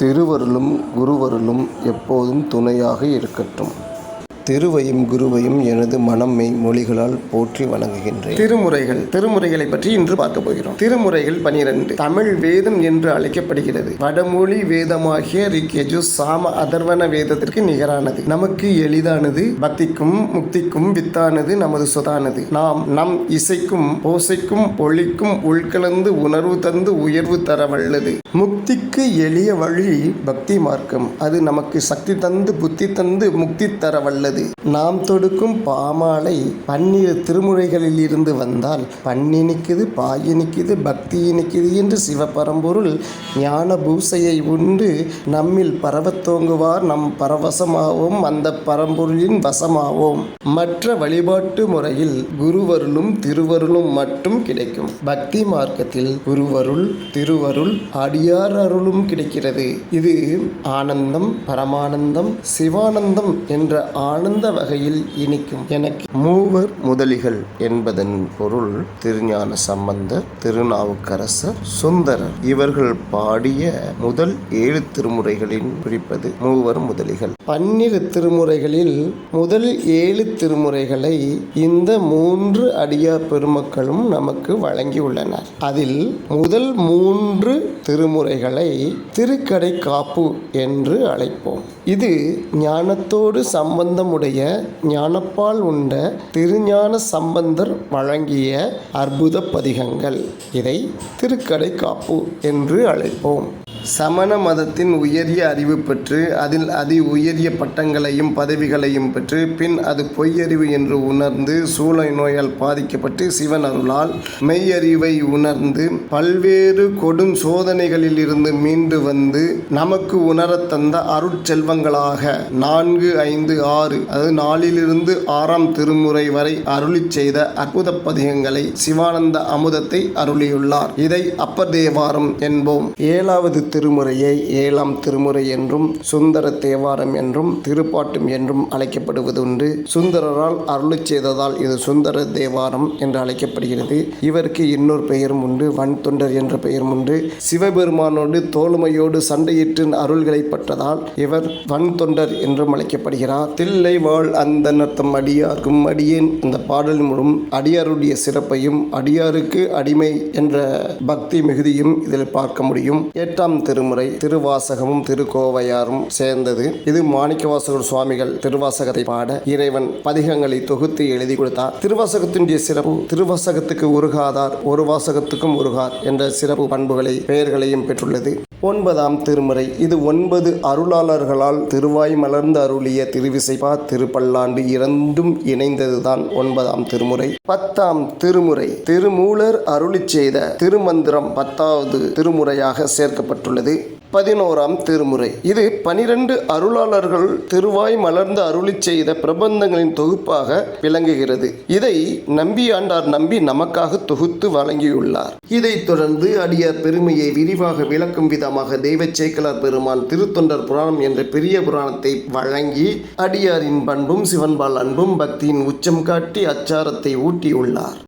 திருவருளும் குருவருளும் எப்போதும் துணையாக இருக்கட்டும். திருவையும் குருவையும் எனது மனம்மை மொழிகளால் போற்றி வணங்குகின்றேன். திருமுறைகள் திருமுறைகளை பற்றி இன்று பார்க்க போகிறோம். திருமுறைகள் பனிரெண்டு. தமிழ் வேதம் என்று அழைக்கப்படுகிறது. வடமொழி வேதமாகிய ரிகேஜு சாம அதர்வன வேதத்திற்கு நிகரானது. நமக்கு எளிதானது பக்திக்கும் முக்திக்கும் வித்தானது நமது சொதானது நாம் நம் இசைக்கும் ஓசைக்கும் ஒளிக்கும் உள்கலந்து உணர்வு தந்து உயர்வு தர வல்லது. முக்திக்கு எளிய வழி பக்தி மார்க்கம். அது நமக்கு சக்தி தந்து புத்தி தந்து முக்தி தர வல்லது. நாம் தொடுக்கும் பாமாலை பன்னிரு திருமுறைகளில் இருந்து வந்தால் பண்ணினிக்குது பாயினிக்குது பக்தி இனிக்குது என்று சிவபரம்பொருள் ஞான பூசையை உண்டு நம்மில் பரவத் தோங்குவார். நம் பரவசமாவோம் அந்த பரம்பொருளின் வசமாவோம். மற்ற வழிபாட்டு முறையில் குருவருளும் திருவருளும் மட்டும் கிடைக்கும். பக்தி மார்க்கத்தில் குருவருள் திருவருள் அடியார் அருளும் கிடைக்கிறது. இது ஆனந்தம் பரமானந்தம் சிவானந்தம் என்ற ஆனந்த வகையில் இனிக்கும் எனக்கு. மூவர் முதலிகள் என்பதன் பொருள் திருஞான சம்பந்தர் திருநாவுக்கரசர் சுந்தரர். இவர்கள் பாடிய முதல் ஏழு திருமுறைகளின் குறிப்பது மூவர் முதலிகள். பன்னிரு திருமுறைகளில் முதல் ஏழு திருமுறைகளை இந்த மூன்று அடியார் பெருமக்களும் நமக்கு வழங்கியுள்ளனர். அதில் முதல் மூன்று திருமுறைகளை திருக்கடை காப்பு என்று அழைப்போம். இது ஞானத்தோடு சம்பந்தம் ஞானமுடைய ஞானப்பால் உண்ட திருஞான சம்பந்தர் வழங்கிய அற்புத பதிகங்கள். இதை திருக்கடை காப்பு என்று அழைப்போம். சமண மதத்தின் உயரிய அறிவு பெற்று அதில் அதி உயரிய பட்டங்களையும் பதவிகளையும் பெற்று பின் அது பொய்யறிவு என்று உணர்ந்து சூளை நோயால் பாதிக்கப்பட்டு சிவன் அருளால் மெய்யறிவை உணர்ந்து பல்வேறு கொடும் சோதனைகளில் இருந்து மீண்டு வந்து நமக்கு உணரத் தந்த அருட்செல்வங்களாக நான்கு ஐந்து ஆறு அது நாலிலிருந்து ஆறாம் திருமுறை வரை அருளிச் செய்த அற்புத பதிகங்களை சிவானந்த அமுதத்தை அருளியுள்ளார். இதை அப்பர் தேவாரம் என்போம். ஏழாவது திருமுறையை ஏழாம் திருமுறை என்றும் சுந்தர தேவாரம் என்றும் திருப்பாட்டும் என்றும் அழைக்கப்படுவதுண்டு. சுந்தரரால் அருள் செய்ததால் இது சுந்தர தேவாரம் என்று அழைக்கப்படுகிறது. இவருக்கு இன்னொரு பெயரும் உண்டு வன் தொண்டர் என்ற பெயரும் உண்டு. சிவபெருமானோடு தோளுமையோடு சண்டையிட்டு அருள்களை பெற்றதால் இவர் வன் தொண்டர் என்றும் அழைக்கப்படுகிறார். தில்லை வாழ் அந்த நர்த்தம் அடியார்க்கும் அடியேன். அந்த பாடல் மூலம் அடியாருடைய சிறப்பையும் அடியாருக்கு அடிமை என்ற பக்தி மிகுதியும் இதில் பார்க்க முடியும். எட்டாம் திருமுறை திருவாசகமும் திருக்கோவையாரும் சேர்ந்தது. இது மாணிக்கவாசகர் சுவாமிகள் திருவாசகத்தை பாட இறைவன் பதிகங்களை தொகுத்து எழுதி கொடுத்தார். திருவாசகத்தினுடைய சிறப்பு திருவாசகத்துக்கு உருகாதார் ஒரு வாசகத்துக்கும் உருகார் என்ற சிறப்பு பண்புகளை பெயர்களையும் பெற்றுள்ளது. ஒன்பதாம் திருமுறை. இது ஒன்பது அருளாளர்களால் திருவாய் மலர்ந்து அருளிய திருவிசைபா திருப்பல்லாண்டு இரண்டும் இணைந்ததுதான் ஒன்பதாம் திருமுறை. பத்தாம் திருமுறை. திருமூலர் அருளி செய்த திருமந்திரம் பத்தாவது திருமுறையாக சேர்க்கப்பட்டுள்ளது. பதினோராம் திருமுறை. இது பனிரெண்டு அருளாளர்கள் திருவாய் மலர்ந்து அருளிச் செய்த பிரபந்தங்களின் தொகுப்பாக விளங்குகிறது. இதை நம்பியாண்டார் நம்பி நமக்காக தொகுத்து வழங்கியுள்ளார். இதைத் தொடர்ந்து அடியார் பெருமையை விரிவாக விளக்கும் விதமாக தெய்வச் சேக்கலார் பெருமான் திருத்தொண்டர் புராணம் என்ற பெரிய புராணத்தை வழங்கி அடியாரின் பண்பும் சிவன்பால் அன்பும் பக்தியின் உச்சம் காட்டி அச்சாரத்தை ஊட்டியுள்ளார்.